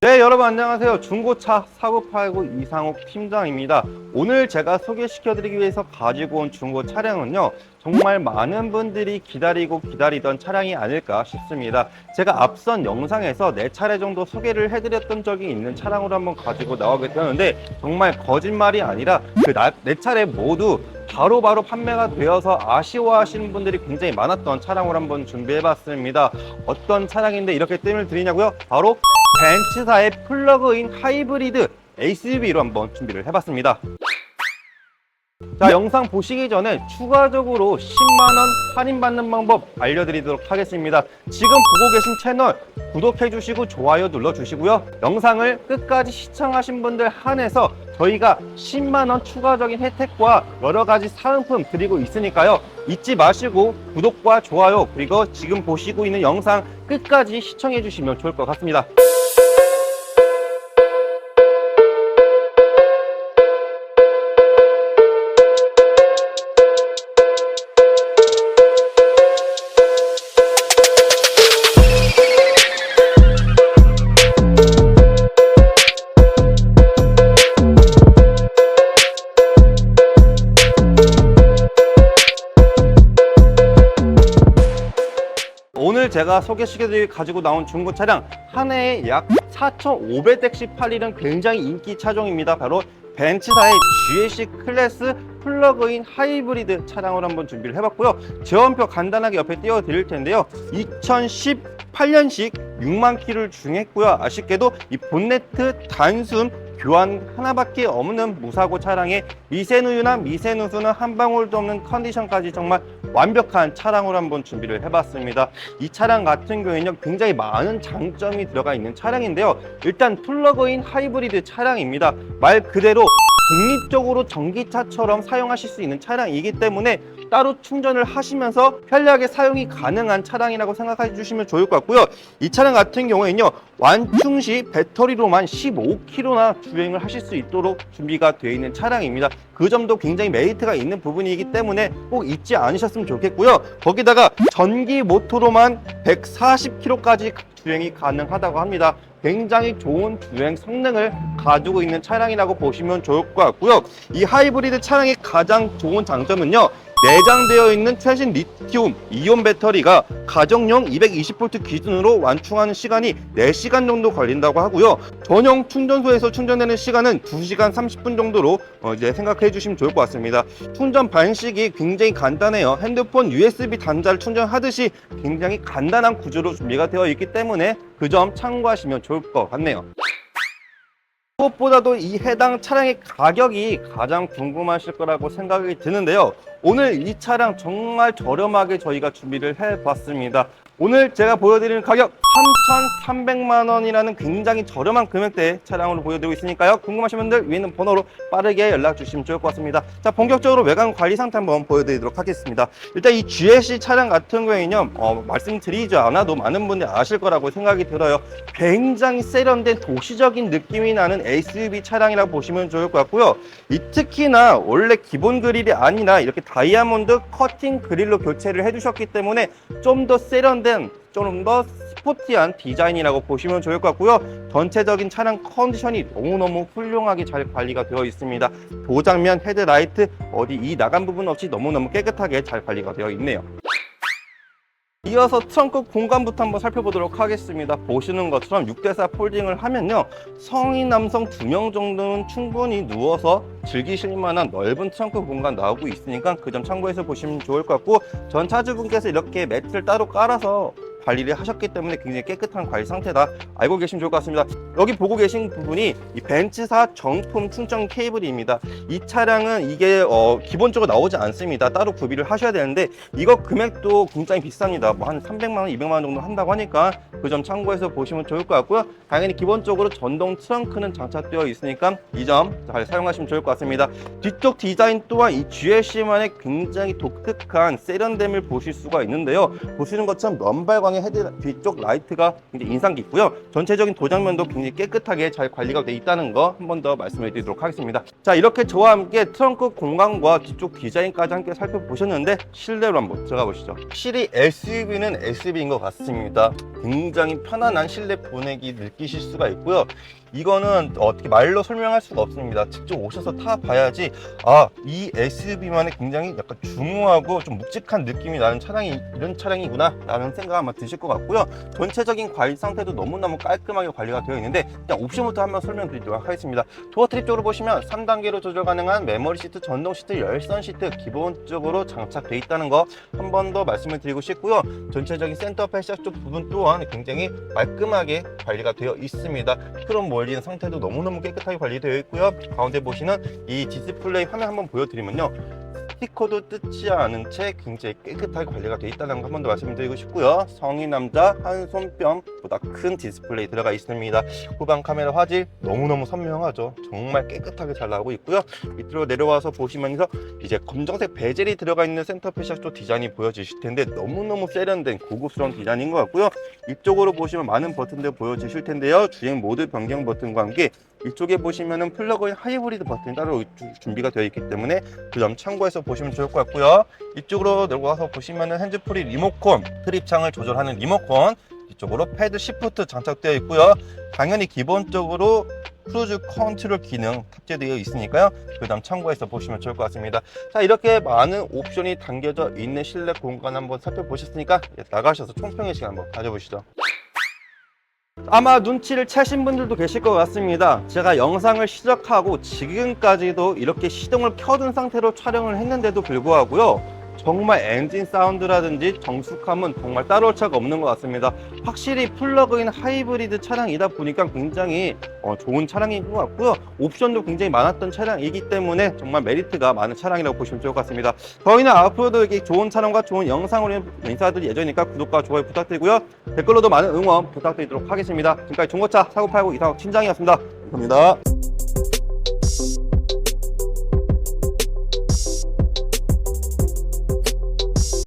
네 여러분 안녕하세요. 중고차 사고팔구 이상욱 팀장입니다. 오늘 제가 소개시켜 드리기 위해서 가지고 온 중고 차량은요 정말 많은 분들이 기다리고 기다리던 차량이 아닐까 싶습니다. 제가 앞선 영상에서 네 차례 정도 소개를 해드렸던 적이 있는 차량으로 한번 가지고 나오게 되었는데 정말 거짓말이 아니라 그 네 차례 모두 바로 바로 판매가 되어서 아쉬워하시는 분들이 굉장히 많았던 차량으로 한번 준비해봤습니다. 어떤 차량인데 이렇게 뜸을 들이냐고요? 바로 벤츠사의 플러그인 하이브리드 SUV로 한번 준비를 해봤습니다. 자, 영상 보시기 전에 추가적으로 10만원 할인받는 방법 알려드리도록 하겠습니다. 지금 보고 계신 채널 구독해주시고 좋아요 눌러주시고요. 영상을 끝까지 시청하신 분들 한해서 저희가 10만원 추가적인 혜택과 여러 가지 사은품 드리고 있으니까요. 잊지 마시고 구독과 좋아요 그리고 지금 보시고 있는 영상 끝까지 시청해주시면 좋을 것 같습니다. 제가 소개시켜드릴 가지고 나온 중고 차량 한 해에 약 4,500대씩 팔리는 굉장히 인기 차종입니다. 바로 벤츠사의 GLC 클래스 플러그인 하이브리드 차량으로 한번 준비를 해봤고요. 제원표 간단하게 옆에 띄워드릴 텐데요. 2018년식 6만 키를 주행했고요. 아쉽게도 이 본네트 단순 교환 하나밖에 없는 무사고 차량에 미세누유나 미세누수는 한 방울도 없는 컨디션까지 정말 완벽한 차량으로 한번 준비를 해봤습니다. 이 차량 같은 경우에는 굉장히 많은 장점이 들어가 있는 차량인데요. 일단 플러그인 하이브리드 차량입니다. 말 그대로 독립적으로 전기차처럼 사용하실 수 있는 차량이기 때문에 따로 충전을 하시면서 편리하게 사용이 가능한 차량이라고 생각해 주시면 좋을 것 같고요. 이 차량 같은 경우에는요. 완충 시 배터리로만 15km나 주행을 하실 수 있도록 준비가 되어 있는 차량입니다. 그 점도 굉장히 메리트가 있는 부분이기 때문에 꼭 잊지 않으셨으면 좋겠고요. 거기다가 전기 모터로만 140km까지 주행이 가능하다고 합니다. 굉장히 좋은 주행 성능을 가지고 있는 차량이라고 보시면 좋을 것 같고요. 이 하이브리드 차량의 가장 좋은 장점은요. 내장되어 있는 최신 리튬 이온 배터리가 가정용 220V 기준으로 완충하는 시간이 4시간 정도 걸린다고 하고요. 전용 충전소에서 충전되는 시간은 2시간 30분 정도로 어, 이제 생각해 주시면 좋을 것 같습니다. 충전 방식이 굉장히 간단해요. 핸드폰 USB 단자를 충전하듯이 굉장히 간단한 구조로 준비가 되어 있기 때문에 그 점 참고하시면 좋을 것 같네요. 무엇보다도 이 해당 차량의 가격이 가장 궁금하실 거라고 생각이 드는데요. 오늘 이 차량 정말 저렴하게 저희가 준비를 해봤습니다. 오늘 제가 보여드리는 가격 3,300만 원이라는 굉장히 저렴한 금액대의 차량으로 보여드리고 있으니까요. 궁금하신 분들 위에 있는 번호로 빠르게 연락 주시면 좋을 것 같습니다. 자, 본격적으로 외관 관리 상태 한번 보여드리도록 하겠습니다. 일단 이 GLC 차량 같은 경우에는요, 어, 말씀드리지 않아도 많은 분들이 아실 거라고 생각이 들어요. 굉장히 세련된 도시적인 느낌이 나는 SUV 차량이라고 보시면 좋을 것 같고요. 이 특히나 원래 기본 그릴이 아니라 이렇게 다이아몬드 커팅 그릴로 교체를 해주셨기 때문에 좀 더 세련된 좀더 스포티한 디자인이라고 보시면 좋을 것 같고요. 전체적인 차량 컨디션이 너무너무 훌륭하게 잘 관리가 되어 있습니다. 도장면, 헤드라이트 어디 이 나간 부분 없이 너무너무 깨끗하게 잘 관리가 되어 있네요. 이어서 트렁크 공간부터 한번 살펴보도록 하겠습니다. 보시는 것처럼 6대4 폴딩을 하면요. 성인 남성 2명 정도는 충분히 누워서 즐기실 만한 넓은 트렁크 공간 나오고 있으니까 그 점 참고해서 보시면 좋을 것 같고 전 차주분께서 이렇게 매트를 따로 깔아서 관리를 하셨기 때문에 굉장히 깨끗한 관리 상태다. 알고 계시면 좋을 것 같습니다. 여기 보고 계신 부분이 이 벤츠사 정품 충전 케이블입니다. 이 차량은 이게 어, 기본적으로 나오지 않습니다. 따로 구비를 하셔야 되는데 이거 금액도 굉장히 비쌉니다. 뭐 한 300만원 200만원 정도 한다고 하니까 그 점 참고해서 보시면 좋을 것 같고요. 당연히 기본적으로 전동 트렁크는 장착되어 있으니까 이 점 잘 사용하시면 좋을 것 같습니다. 뒤쪽 디자인 또한 이 GLC만의 굉장히 독특한 세련됨을 보실 수가 있는데요. 보시는 것처럼 면발광의 굉장히 헤드 뒤쪽 라이트가 굉장히 인상 깊고요. 전체적인 도장면도 굉장히 깨끗하게 잘 관리가 돼 있다는 거 한 번 더 말씀을 드리도록 하겠습니다. 자, 이렇게 저와 함께 트렁크 공간과 뒤쪽 디자인까지 함께 살펴보셨는데 실내로 한번 들어가 보시죠. 확실히 SUV는 SUV인 것 같습니다. 굉장히 편안한 실내 보내기 느끼실 수가 있고요. 이거는 어떻게 말로 설명할 수가 없습니다. 직접 오셔서 타봐야지 아, 이 SUV만의 굉장히 약간 중후하고 좀 묵직한 느낌이 나는 차량이 이런 차량이구나 라는 생각 아마 드실 것 같고요. 전체적인 관리 상태도 너무너무 깔끔하게 관리가 되어 있는데 그냥 옵션부터 한번 설명드리도록 하겠습니다. 도어 트립 쪽으로 보시면 3단계로 조절 가능한 메모리 시트, 전동 시트, 열선 시트 기본적으로 장착되어 있다는 거 한 번 더 말씀을 드리고 싶고요. 전체적인 센터 패셔 쪽 부분 또한 굉장히 말끔하게 관리가 되어 있습니다. 크롬 몰린 상태도 너무너무 깨끗하게 관리되어 있고요. 가운데 보시는 이 디스플레이 화면 한번 보여드리면요. 스티커도 뜯지 않은 채 굉장히 깨끗하게 관리가 되어 있다는 거 한 번 더 말씀드리고 싶고요. 성인 남자 한 손뼉보다 큰 디스플레이 들어가 있습니다. 후방 카메라 화질 너무너무 선명하죠. 정말 깨끗하게 잘 나오고 있고요. 밑으로 내려와서 보시면서 이제 검정색 베젤이 들어가 있는 센터 패셔도 디자인이 보여지실 텐데 너무너무 세련된 고급스러운 디자인인 것 같고요. 이쪽으로 보시면 많은 버튼들 보여지실 텐데요. 주행 모드 변경 버튼과 함께 이쪽에 보시면은 플러그인 하이브리드 버튼이 따로 주- 준비가 되어 있기 때문에 그 점 참고해서 보시면 좋을 것 같고요. 이쪽으로 내려와서 보시면은 핸즈프리 리모컨, 트립창을 조절하는 리모컨, 이쪽으로 패드 시프트 장착되어 있고요. 당연히 기본적으로 크루즈 컨트롤 기능 탑재되어 있으니까요. 그 다음 참고해서 보시면 좋을 것 같습니다. 자, 이렇게 많은 옵션이 담겨져 있는 실내 공간 한번 살펴보셨으니까 나가셔서 총평의 시간 한번 가져보시죠. 아마 눈치를 채신 분들도 계실 것 같습니다. 제가 영상을 시작하고 지금까지도 이렇게 시동을 켜둔 상태로 촬영을 했는데도 불구하고요. 정말 엔진 사운드라든지 정숙함은 정말 따라올 차가 없는 것 같습니다. 확실히 플러그인 하이브리드 차량이다 보니까 굉장히 어, 좋은 차량인 것 같고요. 옵션도 굉장히 많았던 차량이기 때문에 정말 메리트가 많은 차량이라고 보시면 좋을 것 같습니다. 저희는 앞으로도 이렇게 좋은 차량과 좋은 영상으로 인사드릴 예정이니까 구독과 좋아요 부탁드리고요. 댓글로도 많은 응원 부탁드리도록 하겠습니다. 지금까지 중고차 사고팔고 이상욱 팀장이었습니다. 감사합니다.